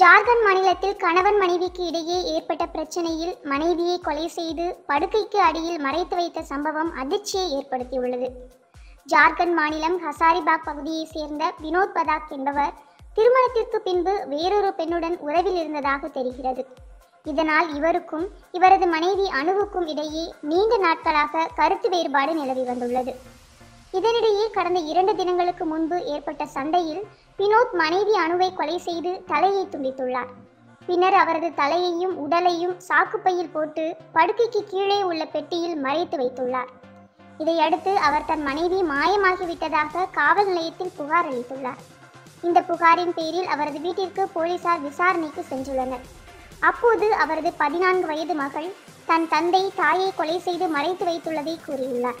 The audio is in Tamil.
ஜார்க்கண்ட் மாநிலத்தில் கணவன் மனைவிக்கு இடையே ஏற்பட்ட பிரச்சனையில் மனைவியை கொலை செய்து படுக்கைக்கு அடியில் மறைத்து வைத்த சம்பவம் அதிர்ச்சியை ஏற்படுத்தியுள்ளது. ஜார்க்கண்ட் மாநிலம் ஹசாரிபாக் பகுதியைச் சேர்ந்த வினோத் பதாக் என்பவர் திருமணத்திற்கு பின்பு வேறொரு பெண்ணுடன் உறவில் இருந்ததாக தெரிகிறது. இதனால் இவருக்கும் இவரது மனைவி அணுவுக்கும் இடையே நீண்ட நாட்களாக கருத்து வேறுபாடு நிலவி வந்துள்ளது. இதனிடையே கடந்த இரண்டு தினங்களுக்கு முன்பு ஏற்பட்ட சண்டையில் வினோத் மனைவி அணுவை கொலை செய்து தலையை துண்டித்துள்ளார். பின்னர் அவரது தலையையும் உடலையும் சாக்குப்பையில் போட்டு படுக்கைக்கு கீழே உள்ள பெட்டியில் மறைத்து வைத்துள்ளார். இதையடுத்து அவர் தன் மனைவி மாயமாகிவிட்டதாக காவல் நிலையத்தில் புகார் அளித்துள்ளார். இந்த புகாரின் பேரில் அவரது வீட்டிற்கு போலீசார் விசாரணைக்கு சென்றுள்ளனர். அப்போது அவரது பதினான்கு வயது மகள் தன் தந்தை தாயை கொலை செய்து மறைத்து வைத்துள்ளதை கூறியுள்ளார்.